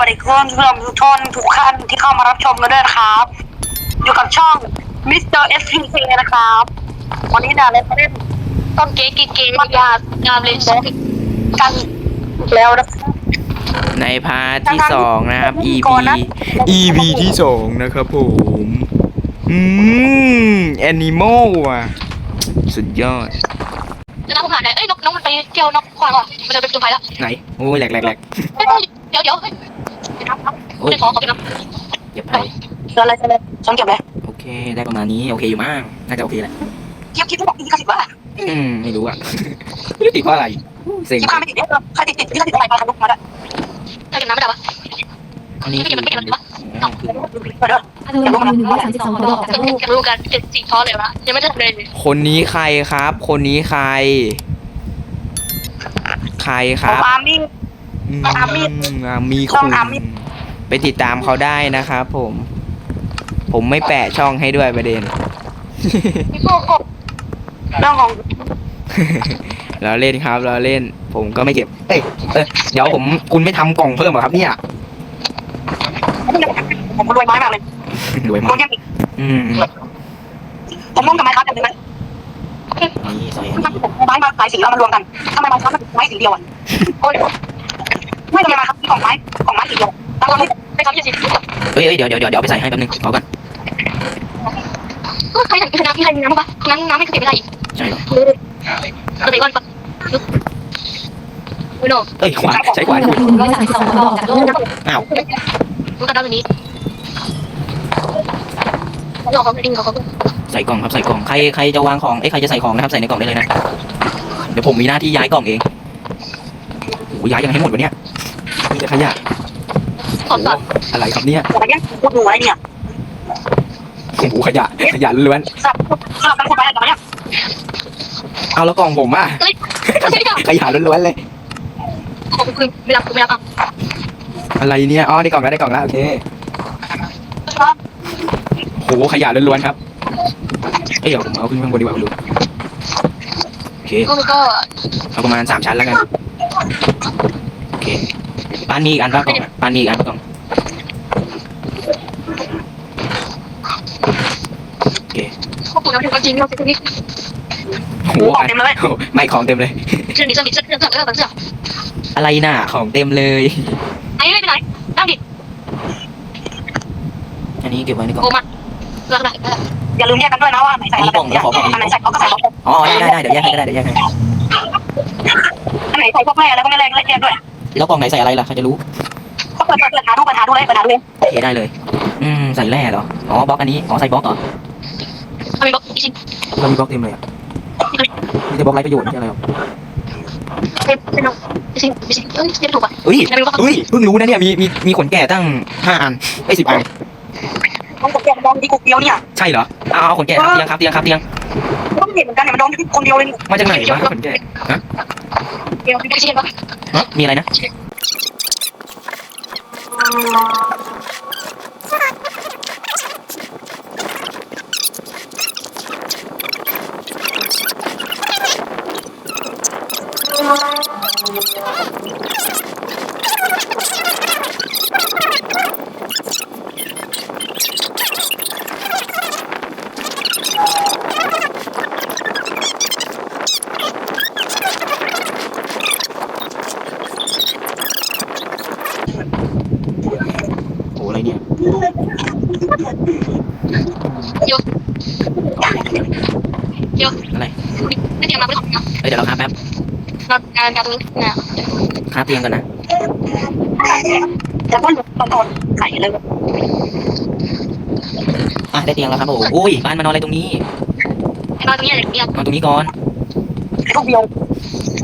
วัสดีคุณผู้ชมทุกท่านทุกท่านที่เข้ามารับชมกันด้วยนะครับ อยู่กับช่อง Mr. S P K นะครับ วันนี้ดาเล่นมาเล่นต้นเก๊กเก๊กยางามเลยกันอีกแล้วนะครับในพาร์ทที่สองนะครับ EP ก่อนนะ EP ที่สองนะครับผม อืมแอนิมอลว่ะ สุดยอดแล้วน้องผ่านไหนเอ้ยนกน้องมันไปเที่ยวนกควางว่ะมันจะไปจุดไฟแล้วไหน โอ้ยแหลกแหลกแหลกเฮ้ยเดี๋ยวเดี๋ยวเฮ้ย โอ้ยไม่ขอขอไปน้เก็บไปเจออะไรเจออะไรฉันเก็บเลยโอเค ได้ประมาณนี้ โอเคอยู่มาก น่าจะโอเคแหละเก็บคลิปที่บอกที่สิบว่าอืม ไม่รู้อะไม่รู้ติดเพราะอะไรเซ็งคลิปข้าไม่ติดเนี่ยใครติดติดที่ติดอะไรมาทำลุกมาได้ำได้กินน้ำไม่ได้ปะอันนี้คือเดี๋ยวถ้าเธอลงหนึ่งร้อยสามสิบสองดอกจากลูกอยากรู้กันเจ็ดสี่ท้อเลยวะยังไม่ได้ทำเลยคนนี้ใครครับ คนนี้ใคร ใครคผรัมบ อาร์มี่อืมอามิดอามีช่คุองณอามิดไปติดตามเขาได้นะครับผม ผมไม่แปะช่องให้ด้วยประเด็น พี่โก้กบเรื่องของเราเล่นครับเราเล่น ผมก็ไม่เก็บเอ้ยเอ้ยเดี๋ยวผมคุณไม่ทำกล่องเพิ่มเหรอครับเนี่ยผมรวยไม้มากเลยรวยโดมากนยังอีกอืมผมร่วมกับไม้ครับจำได้ไหมนี่ใส่อันทำนี้ไมผมไม้มาหลายสีแล้วมารวมกันทำไมไม้ครับมันไม้สีเดียวอะโอ้ย ไม่ทำไมาครับของไม้ของไม้สีเดียวตอนนี้ไปซ้ำยี่สิบเอ้ยเอ้ยเดี๋ยวเดี๋ยวเดี๋ยวเดี๋ยวเอาไปใส่ให้แป๊บนึงขอก่อนก็ใครอยากกินน้ำที่ใครมีน้ำปะน้ำน้ำไม่เคยไม่ได้อีกใช่เหรอก็เลยก้อนปะไม่โน่เอ้ยขวานใช้ขวานหนึ่งร้อยสามสิบสองดอกจากลูกอ้าวรู้กันได้วันนี้หลอกเขาจริงเขาเขาใส่กล่องครับใส่กล่องใครใครจะวางของเอ้ใครจะใส่ของนะครับใส่ในกล่องได้เลยนะเดี๋ยวผมมีหน้าที่ย้ายกล่องเองโอ้ย้ายยังให้หมดวะเนี่ย มีแต่ขยะขอดก่อนอะไรครับเนี่ยอะไรเนี่ยพูดดูอะไรเนี่ยโอ้โหขยะขยะล้วนสลับสลับกันพูดไปอะไรกันเนี่ยๆเอาแล้วกล่องผมอะไม่ใช่ค่ะขยะล้วนๆเลยขอบคุณไม่รับไม่รับอะอะไรเนี่ยอ๋อได้กล่องแล้วได้กล่องแล้วโอเคโหขยะล้วนๆครับเอ้ยเดี๋ยวผมเอาขึ้นข้างบนดีกว่าคุณดูโอเคก็ก็เอาประมาณสามชั้นแล้วกันโอเค บ้านมีอีกอันปะกล่องอะบ้านมีอีกอันปะกล่องโอเคขอบคุณนะจริงเราจริงโอ้โหบอกเต็มเลยโอ้โหไม่ของเต็มเลยเชื่อดิเชื่อดิเชื่อเชื่อเชื่อเชื่อเชื่ออะไรน่ะของเต็มเลยไอ้ไม่เป็นไรตั้งดิอันนี้เก็บไว้ในกล่องโอ้มาเลิกได้อย่าลืมแยกกันด้วยนะว่าไหนใส่อะไรอันไหนใส่เขาก็ใส่อ๋อได้ได้ได้เดี๋ยวแยกให้ก็ได้เดี๋ยวแยกให้อันไหนใส่พวกแร่แล้วก็ไม่แรงแยกด้วย แล้วกล่องไหนใส่อะไรล่ะใครจะรู้ก็เปิดเปิดหาดูเปิดหาดูเลยเปิดหาดูเลยโอเคได้เลย อืมใส่แร่เหรออ๋อบล็อกอันนี้อ๋อใส่บล็อกเหรอทำไมบอกอีชินเรามีบล็อกเต็มเลยอะมีแต่บล็อกไร้ประโยชน์ไม่ใช่อะไรหรอกเป็นเป็นน้องอีชินอีชินเอ้ยเรียกถูกป่ะเฮ้ยเฮ้ยเพิ่งรู้นะเนี่ยมีมีมีขนแก่ตั้งห้าอันไอ้สิบอันต้องแกะมองดีกูเดียวเนี่ยใช่เหรอเอาเอาขนแก่ครับเตียงครับเตียงครับเตียงต้องเห็นเหมือนกันเนี่ยมันโดนคนเดียวเลยมาจากไหนวะขนแก่ เดี๋ยวอีชินป่ะฮะมีอะไรนะ โอ้อะไรเนี่ย โยโย อะไร ไม่เตรียมมาไม่ต้อง เนาะเอ้ยเดี๋ยวเราค้าแป๊บเราการการตรงนี้นะค้าเตียงกันนะแต่ว่าตอนตอนไข่เลยอะได้เตียงแล้วครับโอ้โหอุ้ยบ้านมานอนอะไรตรงนี้นอนตรงนี้อะไรเงี้ยนอนตรงนี้ก่อนพวกเดียว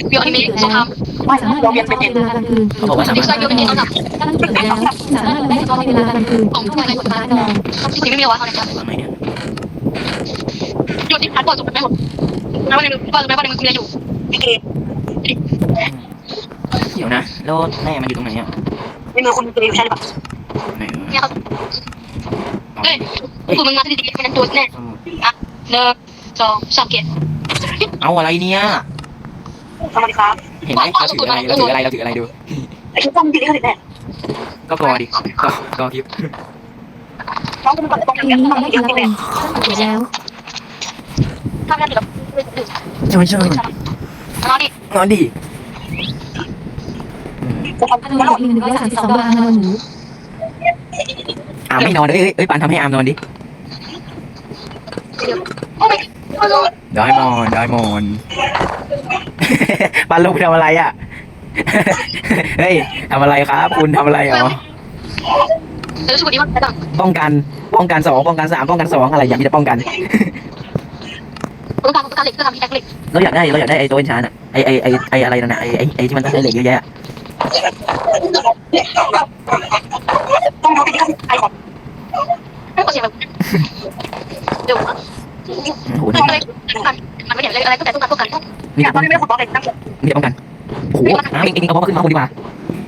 เบียวที่มีสงครามไม่สามารถเรียนเป็นเวลากลางคืนเขาบอกว่าสาดิมารถฉันเบียวเป็นต้องทำถ้าถึงแล้วสามารถได้ตอนเวลากลางคืนของทุกวันในวันนอนที่ไม่มีวะเขาเนี่ยวางไหนเนี่ยหยุดที่พัดก่อนจบไม่หมด แล้ววันนึงก็จะไม่วันนึงมีอะไรอยู่พี่เกเดี๋ยวนะ แล้วแม่มันอยู่ตรงไหนอะในมือคุณเกอยู่ใช่หรือเปล่าไหนวะเนี่ยครับอ๋อเอ้ยคุณมึงมาที่ดีๆเป็นตัวแน่หนึ่งสองสามเกียร์เอาอะไรเนี่ยสวัสดีครับเห็นไหมเราถืออะไรเราถืออะไรเราถืออะไรดูไอ้ชิ้นต้มที่นี่เขาติดแน่ก็กอดิก็กอคลิปน้องคุณกับตรงทีนี้นี้ต้องได้เยแล้อะวเลยเสร็จแล้วทำงานเดี๋ ยวใช่ใช่นอนดินอนดิจะทำอนุมูลอีกหนึ่งร้อยสามสิบสองบาทนอนหนูอามไม่นอนเอ้ยเอ้ยปันทำให้อามนอนดิโอ้ยไม่รู้ได้มอนได้มอนปันลงไปทำอะไรอะเฮ้ยทำอะไรครับ คุณทำอะไรเหรอเดี๋ยวชุดนี้มันจะดังป้องกัน ป้องกันสองป้องกันสามป้องกันสองอะไรอย่างนี้จะป้องกัน ต้องการต้องการเหล็กเพื่อทำที่แท็กเหล็กเราอยากได้เราอยากได้ไอ้ตัวเอนชานอะไอ้ไอ้ไอ้ไอ้อะไรนั่นน่ะไอ้ไอ้ไอ้ที่มันต้องใช้เหล็กเยอะแยะต้องดูที่ไอของไม่ควรเสียแบบเดี๋ยวโหมันนี่ไม่มันไม่เห็นอะไรอะไรก็แต่ต้องการต้องการมีเนี่ยแต่ตป้อนนี้ไม่ขุดบล็อกเลยตั้งแต่มีแต่ป้องกันโอ้โหอ้าเองเองเอาบล็อกขึ้นมาข้างบนดีกว่า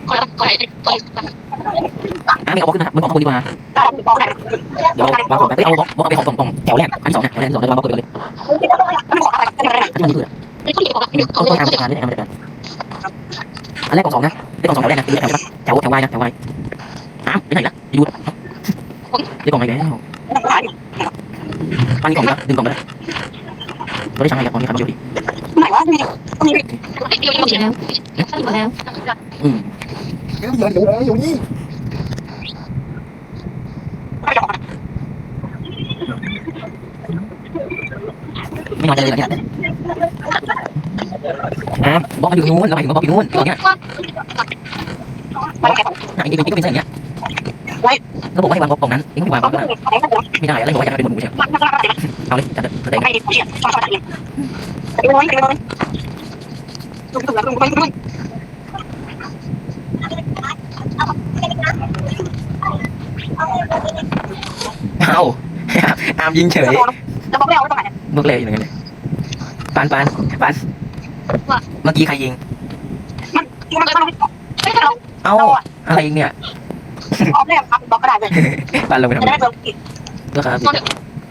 ขอแล้วขอแล้วขออ้าเองเอาบล็อกขึ้นมาบนข้างบนดีกว่าเดี๋ยววางของไปเอาบล็อกบอกเอาไปของกล่องกล่องแถวแรกอันสองนะแถวแรกสองจะวางบล็อกตัวเลย ที่มันนี่คือไม่องหยิบออกต้องทำจัดการด้วยทำจัดการอันแรกกล่องสองนะได้กล่องสองแถวแรกนะตีแถวใช่ปะแถวแถววายนะแถววายอ้าวไปไหนละดูได้กล่องไหนแล้วปันกล่องแล้วดึงกล่องไปแล้วเราได้ช่างอะไรกับกล่องนี้ครับอยู่ดิไหนวะมีมีเดี๋ยวเดี๋ยวเสร็จเดี๋ยวแล้วเสร็จแล้วอืมไม่ยอม ไม่นอนใจเลยเนี่ยอะบล็อกมันอยู่นู้นเราไปถึงบล็อกอยู่นู้นกล่องเนี้ยมันแค่เองเป็นเองก็เป็นอย่างเงี้ยแล้วบอกว่าให้วางบล็อกกล่องนั้นเองไม่วางบล็อกไม่ได้แล้วบอกว่าอยากเป็นหมดหมูใช่เอาเลยจัดเลยไม่ดีเฉียดชอบอะไรอย่างแต่ไม่ร้อยไม่ร้อยตุ้มตุ้มตุ้มตุ้มตุ้มเอาอามยิงเฉยแล้วบอกไม่เอาตรงไหน บล็อกเลยอย่างเงี้ยเลยปันปันปันเมื่อกี้ใครยิง มันมันมันไม่ใช่เราเอ้าอะไรอีกเนี่ยออฟแรกครับบล็อกก็ได้เลยปันลงไปทำจะไมได้เบอร์ผิดก็ครับนอนเดี๋ยว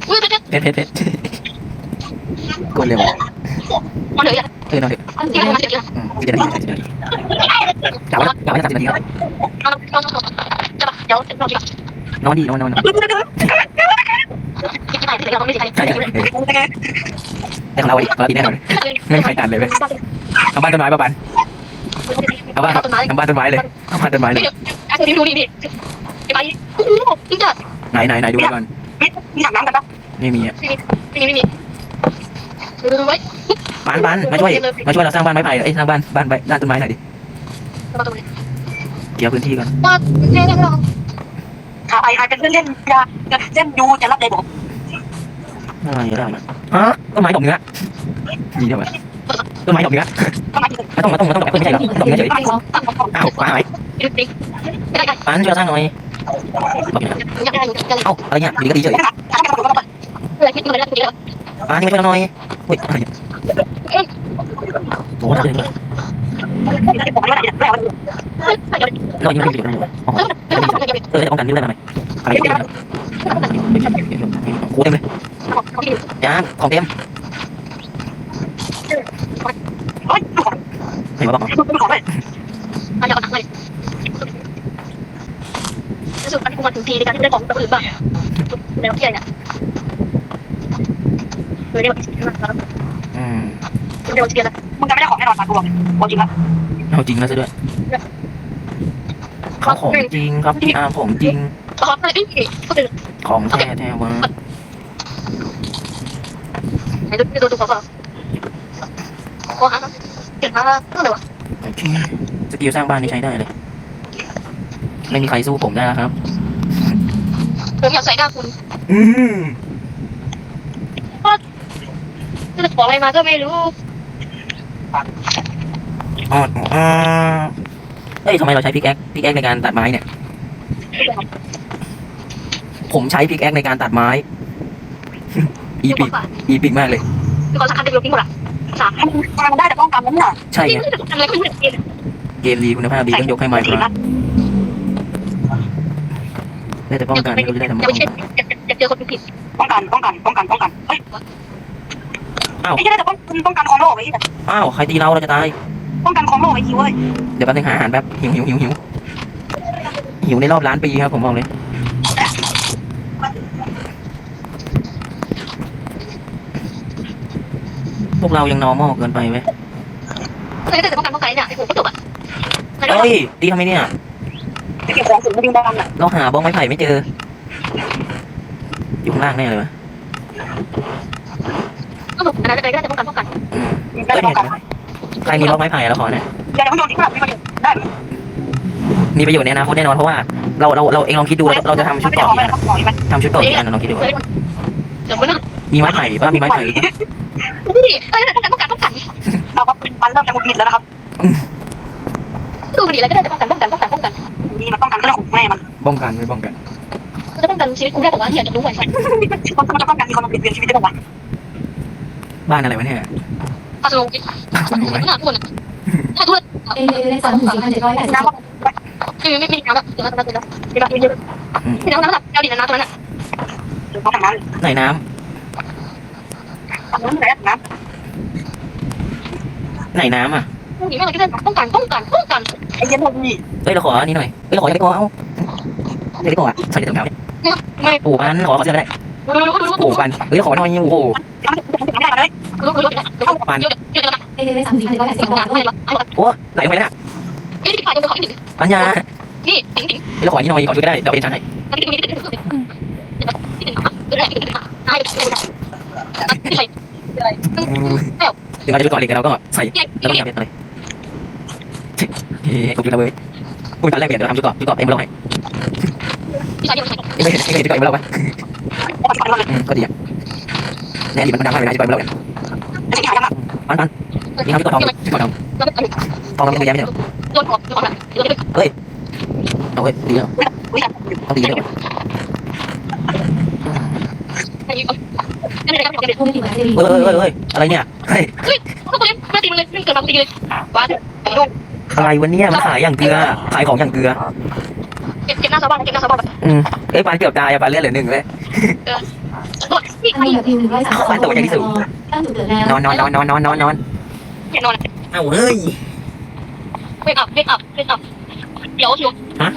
อุ้ยเป็นเพชรเพชรเพชรกดเร็วนอนเดี๋ยวเออนอนเถอะที่มันเดี๋ยวอืมสิบนาทีสิบนาทีกลับแล้วกลับแล้วสามสิบนาทีแล้วนอนนอนจะแบบเดี๋ยวเราจะนอนดีนอนนอนนอน คิดไปเดี๋ยวเราไม่ได้ใช่ใช่แต่ของเราดิเราดีแน่นอนไม่มีใครตันเลยเว้ยเอาบ้านต้นไม้ป่ะปันเอาบ้านเอาบ้านต้นไม้เลยเอาบ้านต้นไม้เลยอะดูดูดิดิไปโอ้โหจริงจัดไหนไหนไหนดูก่อนมีถังน้ำกันปะไม่มีอะไม่มีไม่มีดูไว้ปันปันมาช่วยมาช่วยเราสร้างบ้านไม้ไผ่เอ้ยสร้างบ้านบ้านใบด้านต้นไม้หน่อยดิมาตรงนี้เกี่ยวพื้นที่ก่อนว่าเจ๊เราขาไอไอเป็นเล่นเล่นยาเส้นยูจะรับเลยบอก อะไรได้มาฮะต้นไม้ดอกเนื้อดีเดียวะต้นไม้ดอกเนื้อทำไมถึงไม่ต้องไม่ต้องไม่ต้องดอกแอปเปิ้ลไม่ใช่หรอดอกเนื้อเฉยไปของอ้าวหายดึกดิไม่ได้ไงปันช่วยเราสร้างหน่อยบอกอยู่นะยังได้อยู่ยังเอ้าอะไรเนี่ยอยู่ดีก็ดีเฉยทำไมถึงก็ไปเลยคิดมาแล้วทีเดียวปันนี่มาช่วยเราหน่อยเฮ้ยอะไรเนี่ยโอ้โหหนักเลยเนี่ยบอกว่าเนี่ยแล้วเรายิงไม่ได้อยู่นะอ๋อเออได้ป้องกันนิ้วได้ไหมอะไรเนี่ยโคเต็มเลย ยางของเต็มเฮ้ยดูของไหนวะบอกดูของเลยมาจากไหนรู้สึกมันคงมาถึงทีในการที่ได้ของตัวอื่นบ้างแล้วที่ไหนเนี่ยเลยได้แบบอืมเดี๋ยวเชียร์ละมึงจะไม่ได้ของแน่นอนมาดูบอกบอกจริงละเอาจริงแล้วซะด้วยเขาของจริงครับพี่อาร์ของจริง ขอเลยพี่ก็เป็นของ แท้แท้วะไหนดูดูดูขอขอขอหาเก่งมากก็เลยวะโอเคสกิลสร้างบ้านนี่ใช้ได้เลย ไม่มีใครสู้ผมได้แล้วครับ ผมอยากใส่หน้าคุณอืมจะขออะไรมาก็ไม่รู้อ๋ออ๋อเอ้ยทำไมเราใช้พิกแอคพิกแอคในการตัดไม้เนี่ย ผมใช้พิกแอคในการตัดไม้ อีปิก อีปิกมากเลย คือขอสักคันเดียวทิ้งหมดละสามทำทางได้แต่ป้องกันนั่นน่ะใช่นี่ไงไม่ได้ทำอะไรก็ไม่ได้เกมดีคุณภาพดีต้องยกให้ไมค์ครับได้แต่ป้องกันไม่รู้จะได้ทำไมอย่าไปเช็ดอย่าเจอคนผิดป้องกันป้องกันป้องกันป้องกันเฮ้ยไอ้ที่ได้แต่ป้องป้องกันของโลกไอ้ที่อ้าวใครตีเราเราจะตาย ป้องกันของโลกไอ้ที่เว้ยเดี๋ยวแป๊บนึงหาอาหารแป๊บหิวหิวหิวหิวหิวในรอบล้านปีครับผมบอกเลย วกเรายัง normal เกินไปไหมเคยได้แต่ป้องกันป้องกันเนี่ยไอ้ผมก็จบอะเฮ้ยตีทำไมเนี่ยจะเก็บของสูงไม่ดิ้งบ้างน่ะเราหาบ้องไม้ไผ่ไม่เจอ อยู่ข้างล่างแน่เลยวะก็แบบอันนั้นอะไรก็ได้แต่ป้องกันป้องกันอืมได้เอ้ยป้เนี่อยงกันใครมีบ้องไม้ไผ่แล้วขอเนี่ยอย่าเพิ่งโดนทิ้งแบบมีประโยชน์ได้มีประโยชน์ในอนาคตแน่นอนเพราะว่าเราเราเราเองลองคิดดูเราเราจะทำชุดเกราะไม่กี่ได้อันของมันทำชุดเกราะกี่อันลองคิดดูเดี๋ยวไม่ต้องมีไม้ไผ่ป่ะมีไม้ไผ่หรือเปล่านี่เอ้ยป้องกันป้องกันป้องกันเราก็มันเริ่มจะมุดมิดแล้วนะครับดูดีอะไรก็ได้แต่ป้องกันป้องกันป้องกันป้องกันนี่มันต้องการเรื่องของแม่มันป้องกันไม่ป้องกันจะป้องกันชีวิตกูได้แต่ว่าที่อยากจะรู้ไว้ใช่มันจะต้องการมีคนมาเปลี่ยนเปลี่ยนชีวิตได้บ้างบ้านอะไรวะเนี่ยอาสลงไม่น่าพูดนะถ้าพูดเอเอได้สามหมื่นสี่พันเจ็ดร้อยแปดสิบน้ำสองคือไม่ไม่น้ำแล้วเดี๋ยวเราจะแล้วมีแบบมีเยอะที่น้ำน้ำแบบเอาดีนะน้ำตรงนั้นอะต้องทำนั้นไหนน้ทำนั้นไหนน้ำำ ไหนน้ำอะดีมากเลยก็ได้ป้องกันป้องกันป้องกันไอ้เย็นพวกนี้เฮ้ยเราขออันนี้หน่อยเฮ้ยเราขอเล็กกว่าเอาเล็กกว่าใส่ในถุงเท้าเนี่ยไม่โอ้ปันขอขอเสื้อก็ได้รู้รู้รู้รู้โอ้ปันเฮ้ยขอหน่อยโอ้โหทำไม่ได้เลยรู้รู้รู้เดี๋ยวเดี๋ยวเดี๋ยวเอเอได้สามหมื่นสี่พันเจ็ดร้อยแปดสิบไม่สองไม่ไม่โอ้ไหลลงไปแล้วนี่ที่ผ่านจะขออีกหนึ่งปัญญานี่ถึงถึงเฮ้ยเราขออันนี้หน่อยขอชุดก็ได้เดี๋ยวเป็นชั้นไหนนี่ถึงนี่ถึงถึงที่ถึงเดี๋ยวไหนถึงให้ไม่ใช่ ถึงเราจะไปก่อนเหล็กแล้วก็ใส่แล้วก็ยาเบ็ดอะไรเฮ้ยกูจุดระเบิดกูตอนแรกเปลี่ยนเดี๋ยวทำชุดก่อนชุดก่อนเอ็มเราให้ที่ใช่ยังไงไม่เห็นไม่เห็นชุดก่อนเอ็มาปะปฏิบัติเลยอืมก็ดีอะในอดีมันดังมากเลยนะชุดก่อนเอ็มเราเนี่ยจะใช้ยังไงปันปันนี่ทำชุดก่อนทองชุดก่อนทองทองเราไม่ได้ไม่ได้หรอโดนออกโดนออกโดนเอาเว้ยดีแล้ววิชาเอาดีแล้ว ไม่ได้ ไม่ได้ไม่ได้ผู้ไม่ติดหมายเจดีเฮ้ยเฮ้ยเฮ้ยอะไรเนี่ยเฮ้ยก็ตัวนี้ไม่ตีมันเลยไม่เกิดมาตีเลยว้าดูอะไรวันนี้มันขายอย่างเกลือ ขายของอย่างเกลือเก็บเก็บหน้าชาวบ้านเก็บหน้าชาวบ้านอืมเอ้ยปานเกือบตายอะปานเลือดเหลือหนึ่งเลยโดดนี่อันนี้แบบวิวหนึ่งร้อยสามสิบสองตั้งจุดเกิดแล้วนอนนอนนอนนอนนอนนอนนอนเห็นนอนเอ้าเฮ้ยเวกอัพเวกอัพเวกอัพเดี๋ยวชิวฮะ